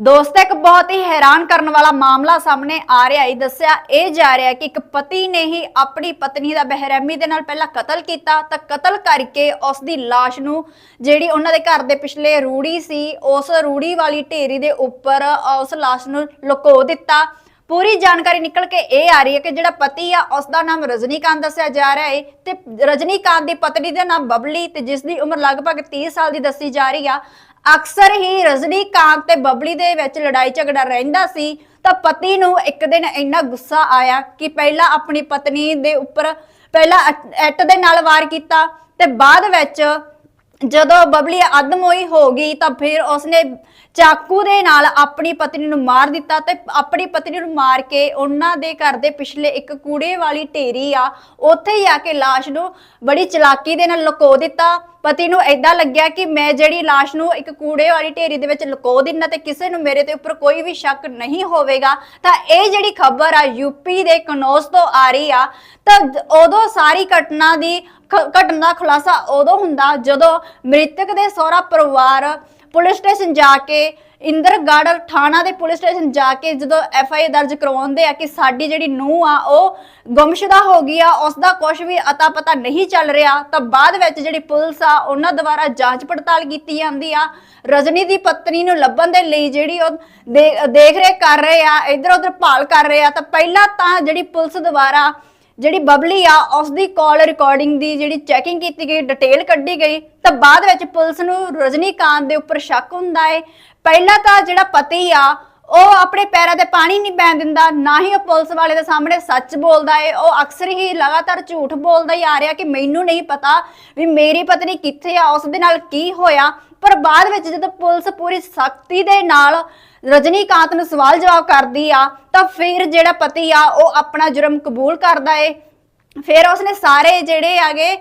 ਦੋਸਤ ਇੱਕ ਬਹੁਤ ਹੀ ਹੈਰਾਨ ਕਰਨ ਵਾਲਾ ਮਾਮਲਾ ਸਾਹਮਣੇ ਆ ਰਿਹਾ ਹੈ ਦੱਸਿਆ ਇਹ ਜਾ ਰਿਹਾ ਹੈ ਕਿ ਇੱਕ ਪਤੀ ਨੇ ਹੀ ਆਪਣੀ ਪਤਨੀ ਦਾ ਬੇਰਹਿਮੀ ਦੇ ਨਾਲ ਪਹਿਲਾਂ ਕਤਲ ਕੀਤਾ ਤਾਂ ਕਤਲ ਕਰਕੇ ਉਸ ਦੀ লাশ ਨੂੰ ਜਿਹੜੀ ਉਹਨਾਂ ਦੇ ਘਰ ਦੇ ਪਿਛਲੇ ਰੂੜੀ ਸੀ ਉਸ ਰੂੜੀ ਵਾਲੀ ਢੇਰੀ ਦੇ ਉੱਪਰ ਉਸ লাশ ਨੂੰ ਲੁਕੋ ਦਿੱਤਾ ਪੂਰੀ ਜਾਣਕਾਰੀ ਨਿਕਲ ਕੇ ਇਹ ਆ ਰਹੀ ਹੈ ਕਿ ਜਿਹੜਾ ਪਤੀ ਆ ਉਸ ਦਾ ਨਾਮ ਰਜਨੀਕਾਂਤ ਦੱਸਿਆ ਜਾ ਰਿਹਾ ਹੈ ਤੇ ਰਜਨੀਕਾਂਤ ਦੀ ਪਤਨੀ ਦਾ ਨਾਮ ਬਬਲੀ ਤੇ ਜਿਸ ਦੀ ਉਮਰ ਲਗਭਗ 30 ਸਾਲ ਦੀ ਦੱਸੀ ਜਾ ਰਹੀ ਆ ਅਕਸਰ ਹੀ ਰਜਨੀਕਾਂਤ ਤੇ ਬਬਲੀ ਦੇ ਵਿੱਚ ਲੜਾਈ ਝਗੜਾ ਰਹਿੰਦਾ ਸੀ, ਤਾਂ ਪਤੀ ਨੂੰ ਇੱਕ ਦਿਨ ਇੰਨਾ ਗੁੱਸਾ ਆਇਆ ਕਿ ਪਹਿਲਾਂ ਆਪਣੀ ਪਤਨੀ ਦੇ ਉੱਪਰ ਪਹਿਲਾਂ ਐਟ ਦੇ ਨਾਲ ਵਾਰ ਕੀਤਾ ਤੇ ਬਾਅਦ ਵਿੱਚ ਜਦੋਂ ਬਬਲੀ ਅਦਮੋਈ ਹੋ ਗਈ ਤਾਂ ਫਿਰ ਉਸਨੇ ਚਾਕੂ ਦੇ ਨਾਲ ਆਪਣੀ ਪਤਨੀ ਨੂੰ ਮਾਰ ਦਿੱਤਾ ਤੇ ਆਪਣੀ ਪਤਨੀ ਨੂੰ ਮਾਰ ਕੇ ਉਹਨਾਂ ਦੇ ਘਰ ਦੇ ਪਿਛਲੇ ਇੱਕ ਕੂੜੇ ਵਾਲੀ ਢੇਰੀ ਆ ਉੱਥੇ ਹੀ ਆ ਕੇ লাশ ਨੂੰ ਬੜੀ ਚਲਾਕੀ ਦੇ ਨਾਲ ਲੁਕੋ ਦਿੱਤਾ ਪਤੀ ਨੂੰ ਐਦਾਂ ਲੱਗਿਆ ਕਿ ਮੈਂ ਜਿਹੜੀ লাশ ਨੂੰ ਇੱਕ ਕੂੜੇ ਵਾਲੀ ਢੇਰੀ ਦੇ ਵਿੱਚ ਲੁਕੋ ਦਿੰਨਾ ਤੇ ਕਿਸੇ ਨੂੰ ਮੇਰੇ ਤੇ ਉੱਪਰ ਕੋਈ ਵੀ ਸ਼ੱਕ ਨਹੀਂ ਹੋਵੇਗਾ ਤਾਂ ਇਹ ਜਿਹੜੀ ਖਬਰ ਆ ਯੂਪੀ ਦੇ ਕਨੌਜ ਤੋਂ ਆ ਰਹੀ ਆ ਤਾਂ ਦ- ਉਦੋਂ ਸਾਰੀ ਘਟਨਾ ਦੀ ਖ- ਘਟਨਾ ਦਾ ਖੁਲਾਸਾ ਉਦੋਂ ਹੁੰਦਾ ਜਦੋਂ ਮ੍ਰਿਤਕ ਦੇ ਸਹੁਰਾ ਪਰਿਵਾਰ ਪੁਲਿਸ ਸਟੇਸ਼ਨ ਜਾ ਕੇ ਇੰਦਰਗੜ੍ਹ ਥਾਣਾ ਦੇ ਪੁਲਿਸ ਸਟੇਸ਼ਨ ਜਾ ਕੇ ਜਦੋਂ ਐਫ ਆਈ ਦਰਜ ਕਰਵਾਉਂਦੇ ਆ ਕਿ ਸਾਡੀ ਜਿਹੜੀ ਨੂੰਹ ਆ, ਉਹ ਗੁੰਮਸ਼ੁਦਾ ਹੋ ਗਈ ਆ ਉਸ ਦਾ ਕੁਝ ਵੀ ਅਤਾ ਪਤਾ ਨਹੀਂ ਚੱਲ ਰਿਹਾ, ਤਾਂ ਬਾਅਦ ਵਿੱਚ ਜਿਹੜੀ ਪੁਲਿਸ ਆ, ਉਹਨਾਂ ਦੁਆਰਾ ਜਾਂਚ ਪੜਤਾਲ ਕੀਤੀ ਜਾਂਦੀ ਆ। ਰਜਨੀ ਦੀ ਪਤਨੀ ਨੂੰ ਲੱਭਣ ਦੇ ਲਈ ਜਿਹੜੀ ਉਹ ਦੇਖ ਰੇਖ ਕਰ ਰਹੇ ਆ ਇਧਰ ਉਧਰ ਭਾਲ ਕਰ ਰਹੇ ਆ, ਤਾਂ ਪਹਿਲਾਂ ਤਾਂ ਜਿਹੜੀ ਪੁਲਿਸ ਦੁਆਰਾ ਜਿਹੜੀ ਬਬਲੀ ਆ ਉਸ ਦੀ ਕਾਲ ਰਿਕਾਰਡਿੰਗ ਦੀ ਜਿਹੜੀ ਚੈਕਿੰਗ ਕੀਤੀ ਗਈ ਡਿਟੇਲ ਕੱਢੀ ਗਈ, ਤਾਂ ਬਾਅਦ ਵਿੱਚ ਪੁਲਿਸ ਨੂੰ ਰਜਨੀਕਾਂਤ ਦੇ ਉੱਪਰ ਸ਼ੱਕ ਹੁੰਦਾ ਏ। ਪਹਿਲਾਂ ਤਾਂ ਜਿਹੜਾ ਪਤੀ ਆ, ਉਹ ਆਪਣੇ ਪੈਰਾਂ ਤੇ ਪਾਣੀ ਨਹੀਂ ਪੈਣ ਦਿੰਦਾ, ਨਾ ਹੀ ਉਹ ਪੁਲਿਸ ਵਾਲੇ ਦੇ ਸਾਹਮਣੇ ਸੱਚ ਬੋਲਦਾ ਏ। ਉਹ ਅਕਸਰ ਹੀ ਲਗਾਤਾਰ ਝੂਠ ਬੋਲਦਾ ਹੀ ਆ ਰਿਹਾ ਕਿ ਮੈਨੂੰ ਨਹੀਂ ਪਤਾ ਵੀ ਮੇਰੀ ਪਤਨੀ ਕਿੱਥੇ ਆ ਉਸ ਦੇ ਨਾਲ ਕੀ ਹੋਇਆ। ਪਰ ਬਾਅਦ ਵਿੱਚ ਜਦੋਂ ਪੁਲਿਸ ਪੂਰੀ ਸਖਤੀ ਦੇ ਨਾਲ ਰਜਨੀਕਾਂਤ ਨੂੰ ਸਵਾਲ ਜਵਾਬ ਕਰਦੀ ਆ, ਤਾਂ ਫਿਰ ਜਿਹੜਾ ਪਤੀ ਆ, ਉਹ ਆਪਣਾ ਜੁਰਮ ਕਬੂਲ ਕਰਦਾ ਏ। ਫਿਰ ਉਸਨੇ ਸਾਰੇ ਜਿਹੜੇ ਆਗੇ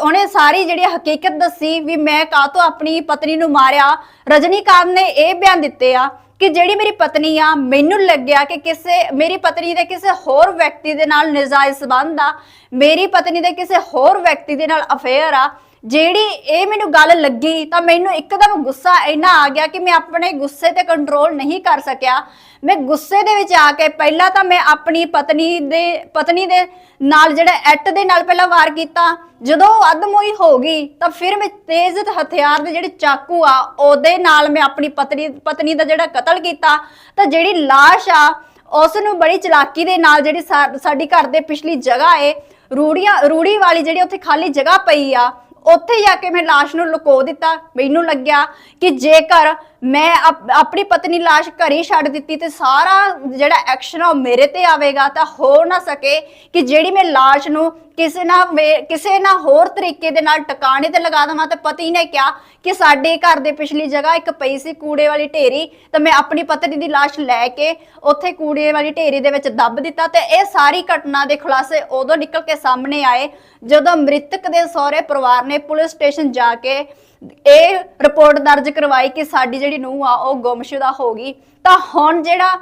ਉਹਨੇ ਸਾਰੀ ਜਿਹੜੀ ਹਕੀਕਤ ਦੱਸੀ ਵੀ ਮੈਂ ਕਾਹਤੋਂ ਆਪਣੀ ਪਤਨੀ ਨੂੰ ਮਾਰਿਆ? ਰਜਨੀਕਾਂਤ ਨੇ ਇਹ ਬਿਆਨ ਦਿੱਤੇ ਆ ਕਿ ਜਿਹੜੀ ਮੇਰੀ ਪਤਨੀ ਆ, ਮੈਨੂੰ ਲੱਗਿਆ ਕਿ ਕਿਸੇ, ਮੇਰੀ ਪਤਨੀ ਦੇ ਕਿਸੇ ਹੋਰ ਵਿਅਕਤੀ ਦੇ ਨਾਲ ਨਜਾਇਜ਼ ਸਬੰਧ ਆ। ਮੇਰੀ ਪਤਨੀ ਦੇ ਕਿਸੇ ਹੋਰ ਵਿਅਕਤੀ ਦੇ ਨਾਲ ਅਫੇਅਰ ਆ। ਜਿਹੜੀ ਇਹ ਮੈਨੂੰ ਗੱਲ ਲੱਗੀ ਤਾਂ ਮੈਨੂੰ ਇੱਕਦਮ ਗੁੱਸਾ ਇੰਨਾ ਆ ਗਿਆ ਕਿ ਮੈਂ ਆਪਣੇ ਗੁੱਸੇ ਤੇ ਕੰਟਰੋਲ ਨਹੀਂ ਕਰ ਸਕਿਆ। ਮੈਂ ਗੁੱਸੇ ਦੇ ਵਿੱਚ ਆ ਕੇ ਪਹਿਲਾਂ ਤਾਂ ਮੈਂ ਆਪਣੀ ਪਤਨੀ ਦੇ ਪਤਨੀ ਦੇ ਨਾਲ ਜਿਹੜਾ ਐਟ ਦੇ ਨਾਲ ਪਹਿਲਾਂ ਵਾਰ ਕੀਤਾ। ਜਦੋਂ ਉਹ ਅਦਮੋਈ ਹੋ ਗਈ ਤਾਂ ਫਿਰ ਮੈਂ ਤੇਜ਼ ਹਥਿਆਰ ਦੇ ਜਿਹੜੇ ਚਾਕੂ ਆ, ਉਹਦੇ ਨਾਲ ਮੈਂ ਆਪਣੀ ਪਤਨੀ ਪਤਨੀ ਦਾ ਜਿਹੜਾ ਕਤਲ ਕੀਤਾ। ਤਾਂ ਜਿਹੜੀ লাশ ਆ ਉਸ ਨੂੰ ਬੜੀ ਚਲਾਕੀ ਦੇ ਨਾਲ ਜਿਹੜੀ ਸਾ- ਸਾਡੀ ਘਰ ਦੇ ਪਿਛਲੀ ਜਗ੍ਹਾ ਏ, ਰੂੜੀਆਂ, ਰੂੜੀ ਵਾਲੀ ਜਿਹੜੀ ਉੱਥੇ ਖਾਲੀ ਜਗ੍ਹਾ ਪਈ ਆ ਉੱਥੇ ਜਾ ਕੇ ਮੈਂ লাশ ਨੂੰ ਲੁਕੋ ਦਿੱਤਾ ਮੈਨੂੰ ਲੱਗਿਆ ਕਿ ਜੇਕਰ ਮੈਂ ਆਪ- ਆਪਣੀ ਪਤਨੀ লাশ ਘਰੇ ਹੀ ਛੱਡ ਦਿੱਤੀ ਤੇ ਸਾਰਾ ਜਿਹੜਾ ਐਕਸ਼ਨ ਆ ਉਹ ਮੇਰੇ ਤੇ ਆਵੇਗਾ ਤਾਂ ਹੋ ਨਾ ਸਕੇ ਕਿ ਜਿਹੜੀ ਮੈਂ লাশ ਨੂੰ ਕਿਸੇ ਨਾ ਵੇ- ਕਿਸੇ ਨਾ ਹੋਰ ਤਰੀਕੇ ਦੇ ਨਾਲ ਟਿਕਾਣੇ ਤੇ ਲਗਾ ਦਵਾਂ ਤੇ ਪਤੀ ਨੇ ਕਿਹਾ ਕਿ ਸਾਡੇ ਘਰ ਦੇ ਪਿਛਲੀ ਜਗ੍ਹਾ ਇੱਕ ਪਈ ਸੀ ਕੂੜੇ ਵਾਲੀ ਢੇਰੀ ਤਾਂ ਮੈਂ ਆਪਣੀ ਪਤਨੀ ਦੀ লাশ ਲੈ ਕੇ ਉੱਥੇ ਕੂੜੇ ਵਾਲੀ ਢੇਰੀ ਦੇ ਵਿੱਚ ਦੱਬ ਦਿੱਤਾ ਤੇ ਇਹ ਸਾਰੀ ਘਟਨਾ ਦੇ ਖੁਲਾਸੇ ਉਦੋਂ ਨਿਕਲ ਕੇ ਸਾਹਮਣੇ ਆਏ ਜਦੋਂ ਮ੍ਰਿਤਕ ਦੇ ਸਹੁਰੇ ਪਰਿਵਾਰ ਨੇ ਪੁਲਿਸ ਸਟੇਸ਼ਨ ਜਾ ਕੇ ਇਹ ਰਿਪੋਰਟ ਦਰਜ ਕਰਵਾਈ ਕਿ ਸਾਡੀ ਜਿਹੜੀ ਨੂੰਹ ਆ ਉਹ ਗੁੰਮਸ਼ੁਦਾ ਹੋ ਗਈ। ਤਾਂ ਹੁਣ ਜਿਹੜਾ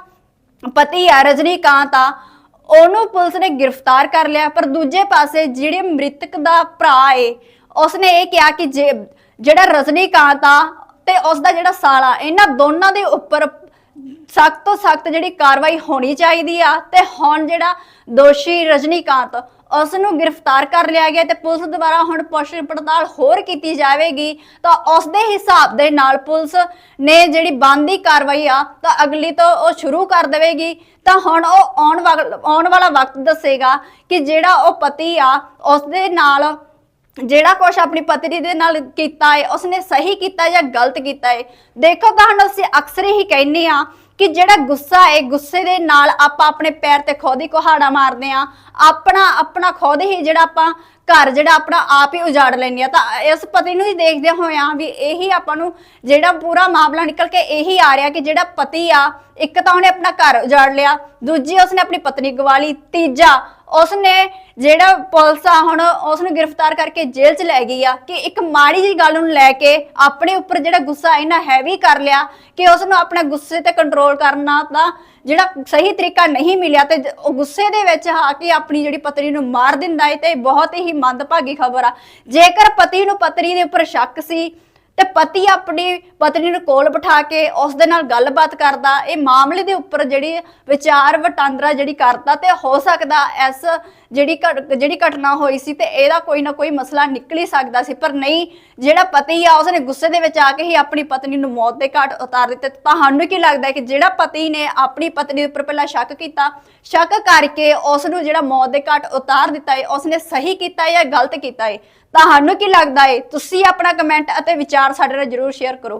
ਪਤੀ ਆ ਰਜਨੀਕਾਂਤ ਆ ਉਹਨੂੰ ਪੁਲਿਸ ਨੇ ਗ੍ਰਿਫਤਾਰ ਕਰ ਲਿਆ, ਪਰ ਦੂਜੇ ਪਾਸੇ ਜਿਹੜੇ ਮ੍ਰਿਤਕ ਦਾ ਭਰਾ ਏ, ਉਸਨੇ ਇਹ ਕਿਹਾ ਕਿ ਜੇ, ਜਿਹੜਾ ਰਜਨੀਕਾਂਤ ਆ ਤੇ ਉਸ ਦਾ ਜਿਹੜਾ ਸਾਲਾ, ਇਹਨਾਂ ਦੋਨਾਂ ਦੇ ਉੱਪਰ ਸਖਤ ਤੋਂ ਸਖਤ ਜਿਹੜੀ ਕਾਰਵਾਈ ਹੋਣੀ ਚਾਹੀਦੀ ਆ, ਤੇ ਹੁਣ ਜਿਹੜਾ ਦੋਸ਼ੀ ਰਜਨੀਕਾਂਤ ਉਸ ਨੂੰ ਗ੍ਰਿਫਤਾਰ ਕਰ ਲਿਆ ਗਿਆ ਤੇ ਪੁਲਿਸ ਦੁਆਰਾ ਹੁਣ ਪੁੱਛ ਪੜਤਾਲ ਹੋਰ ਕੀਤੀ ਜਾਵੇਗੀ, ਤਾਂ ਉਸ ਦੇ ਹਿਸਾਬ ਦੇ ਨਾਲ ਪੁਲਿਸ ਨੇ ਜਿਹੜੀ ਬੰਦੀ ਕਾਰਵਾਈ ਆ, ਤਾਂ ਅਗਲੀ ਤੋਂ ਉਹ ਸ਼ੁਰੂ ਕਰ ਦੇਵੇਗੀ। ਤਾਂ ਹੁਣ ਉਹ ਆਉਣ ਵਾਲਾ ਵਕਤ ਦੱਸੇਗਾ ਕਿ ਜਿਹੜਾ ਉਹ ਪਤੀ ਆ ਉਸ ਦੇ ਨਾਲ ਜਿਹੜਾ ਕੁਛ ਆਪਣੀ ਪਤਨੀ ਦੇ ਨਾਲ ਕੀਤਾ ਹੈ ਉਸਨੇ ਸਹੀ ਕੀਤਾ ਜਾਂ ਗਲਤ ਕੀਤਾ ਹੈ ਦੇਖੋ ਤੁਹਾਨੂੰ ਅਸੀਂ ਅਕਸਰ ਹੀ ਕਹਿੰਨੇ ਆ ਕਿ ਜਿਹੜਾ ਗੁੱਸਾ ਹੈ ਗੁੱਸੇ ਦੇ ਨਾਲ ਆਪਾਂ ਆਪਣੇ ਪੈਰ ਤੇ ਖੁਦ ਹੀ ਕੁਹਾੜਾ ਮਾਰਦੇ ਆ, ਆਪਣਾ ਆਪਣਾ ਖੁਦ ਹੀ ਜਿਹੜਾ ਆਪਾਂ ਘਰ, ਜਿਹੜਾ ਆਪਣਾ ਆਪ ਹੀ ਉਜਾੜ ਲੈਂਦੇ ਆ। ਤਾਂ ਇਸ ਪਤੀ ਨੂੰ ਹੀ ਦੇਖਦੇ ਹੋਇਆ ਵੀ ਇਹੀ ਆਪਾਂ ਨੂੰ ਜਿਹੜਾ ਪੂਰਾ ਮਾਮਲਾ ਨਿਕਲ ਕੇ ਇਹੀ ਆ ਰਿਹਾ ਕਿ ਜਿਹੜਾ ਪਤੀ ਆ, ਇੱਕ ਤਾਂ ਉਹਨੇ ਆਪਣਾ ਘਰ ਉਜਾੜ ਲਿਆ, ਦੂਜੀ ਉਸਨੇ ਆਪਣੀ ਪਤਨੀ ਗਵਾ ਲਈ, ਤੀਜਾ ਉਸਨੇ ਜਿਹੜਾ ਪੁਲਿਸ ਆ ਹੁਣ ਉਸ ਨੂੰ ਗ੍ਰਿਫਤਾਰ ਕਰਕੇ ਜੇਲ੍ਹ 'ਚ ਲੈ ਗਈ ਆ ਕਿ ਇੱਕ ਮਾੜੀ ਜੀ ਗੱਲ ਨੂੰ ਲੈ ਕੇ ਆਪਣੇ ਉੱਪਰ ਜਿਹੜਾ ਗੁੱਸਾ ਇੰਨਾ ਹੈਵੀ ਕਰ ਲਿਆ ਕਿ ਉਸ ਨੂੰ ਆਪਣੇ ਗੁੱਸੇ ਤੇ ਕੰਟਰੋਲ ਕਰਨਾ ਦਾ ਜਿਹੜਾ ਸਹੀ ਤਰੀਕਾ ਨਹੀਂ ਮਿਲਿਆ ਤੇ ਉਹ ਗੁੱਸੇ ਦੇ ਵਿੱਚ ਆ ਕੇ ਆਪਣੀ ਜਿਹੜੀ ਪਤਨੀ ਨੂੰ ਮਾਰ ਦਿੰਦਾ ਹੈ ਤੇ ਬਹੁਤ ਹੀ ਮੰਦਭਾਗੀ ਖਬਰ ਆ। ਜੇਕਰ ਪਤੀ ਨੂੰ ਪਤਨੀ ਦੇ ਉੱਪਰ ਸ਼ੱਕ ਸੀ ਤੇ ਪਤੀ ਆਪਣੀ ਪਤਨੀ ਨੂੰ ਕੋਲ ਬਿਠਾ ਕੇ ਉਸ ਦੇ ਨਾਲ ਗੱਲਬਾਤ ਕਰਦਾ, ਇਹ ਮਾਮਲੇ ਦੇ ਉੱਪਰ ਜਿਹੜੀ ਵਿਚਾਰ ਵਟਾਂਦਰਾ ਜਿਹੜੀ ਕਰਦਾ ਤੇ ਹੋ ਸਕਦਾ ਇਸ ਜਿਹੜੀ ਘਟ- ਜਿਹੜੀ ਘਟਨਾ ਹੋਈ ਸੀ ਤੇ ਇਹਦਾ ਕੋਈ ਨਾ ਕੋਈ ਮਸਲਾ ਨਿਕਲ ਹੀ ਸਕਦਾ ਸੀ। ਪਰ ਨਹੀਂ, ਜਿਹੜਾ ਪਤੀ ਆ, ਉਸਨੇ ਗੁੱਸੇ ਦੇ ਵਿੱਚ ਆ ਕੇ ਹੀ ਆਪਣੀ ਪਤਨੀ ਨੂੰ ਮੌਤ ਦੇ ਘਾਟ ਉਤਾਰ ਦਿੱਤਾ। ਤੁਹਾਨੂੰ ਕੀ ਲੱਗਦਾ ਹੈ ਕਿ ਜਿਹੜਾ ਪਤੀ ਨੇ ਆਪਣੀ ਪਤਨੀ ਉੱਪਰ ਪਹਿਲਾਂ ਸ਼ੱਕ ਕੀਤਾ, ਸ਼ੱਕ ਕਰਕੇ ਉਸ ਨੂੰ ਜਿਹੜਾ ਮੌਤ ਦੇ ਘਾਟ ਉਤਾਰ ਦਿੱਤਾ ਹੈ ਉਸਨੇ ਸਹੀ ਕੀਤਾ ਹੈ ਜਾਂ ਗਲਤ ਕੀਤਾ ਹੈ ਤੁਹਾਨੂੰ ਕੀ ਲੱਗਦਾ ਹੈ ਤੁਸੀਂ ਆਪਣਾ ਕਮੈਂਟ ਅਤੇ ਵਿਚਾਰ ਸਾਡੇ ਨਾਲ ਜਰੂਰ ਸ਼ੇਅਰ ਕਰੋ।